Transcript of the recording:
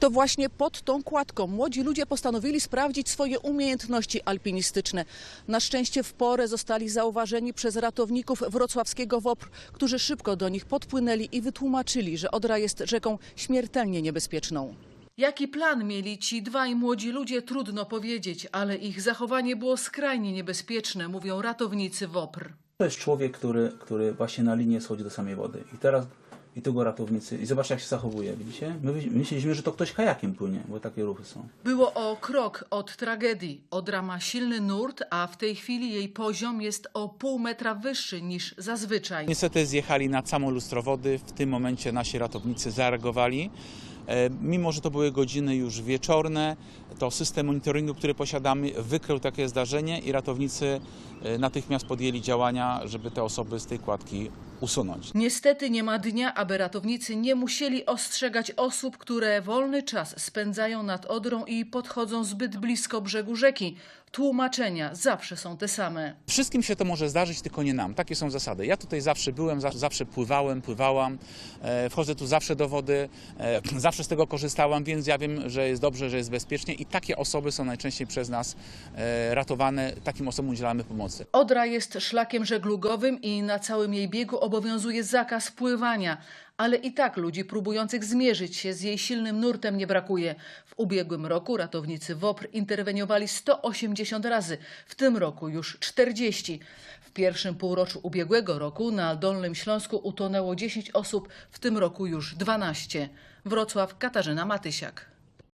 To właśnie pod tą kładką młodzi ludzie postanowili sprawdzić swoje umiejętności alpinistyczne. Na szczęście w porę zostali zauważeni przez ratowników wrocławskiego WOPR, którzy szybko do nich podpłynęli i wytłumaczyli, że Odra jest rzeką śmiertelnie niebezpieczną. Jaki plan mieli ci dwaj młodzi ludzie, trudno powiedzieć, ale ich zachowanie było skrajnie niebezpieczne, mówią ratownicy WOPR. To jest człowiek, który, który właśnie na linię schodzi do samej wody. I teraz i tu go ratownicy. I zobaczcie, jak się zachowuje, widzicie? My myśleliśmy, że to ktoś kajakiem płynie, bo takie ruchy są. Było o krok od tragedii. Odra ma silny nurt, a w tej chwili jej poziom jest o pół metra wyższy niż zazwyczaj. Niestety zjechali nad samo lustro wody. W tym momencie nasi ratownicy zareagowali. E, Mimo, że to były godziny już wieczorne, to system monitoringu, który posiadamy, wykrył takie zdarzenie i ratownicy e, natychmiast podjęli działania, żeby te osoby z tej kładki usunąć. Niestety nie ma dnia, aby ratownicy nie musieli ostrzegać osób, które wolny czas spędzają nad Odrą i podchodzą zbyt blisko brzegu rzeki. Tłumaczenia zawsze są te same. Wszystkim się to może zdarzyć, tylko nie nam. Takie są zasady. Ja tutaj zawsze byłem, za- zawsze pływałem, pływałam, e, wchodzę tu zawsze do wody, e, zawsze z tego korzystałam, więc ja wiem, że jest dobrze, że jest bezpiecznie i takie osoby są najczęściej przez nas e, ratowane. Takim osobom udzielamy pomocy. Odra jest szlakiem żeglugowym i na całym jej biegu obowiązuje zakaz pływania. Ale i tak ludzi próbujących zmierzyć się z jej silnym nurtem nie brakuje. W ubiegłym roku ratownicy WOPR interweniowali 180 razy, w tym roku już 40. W pierwszym półroczu ubiegłego roku na Dolnym Śląsku utonęło 10 osób, w tym roku już 12. Wrocław, Katarzyna Matysiak.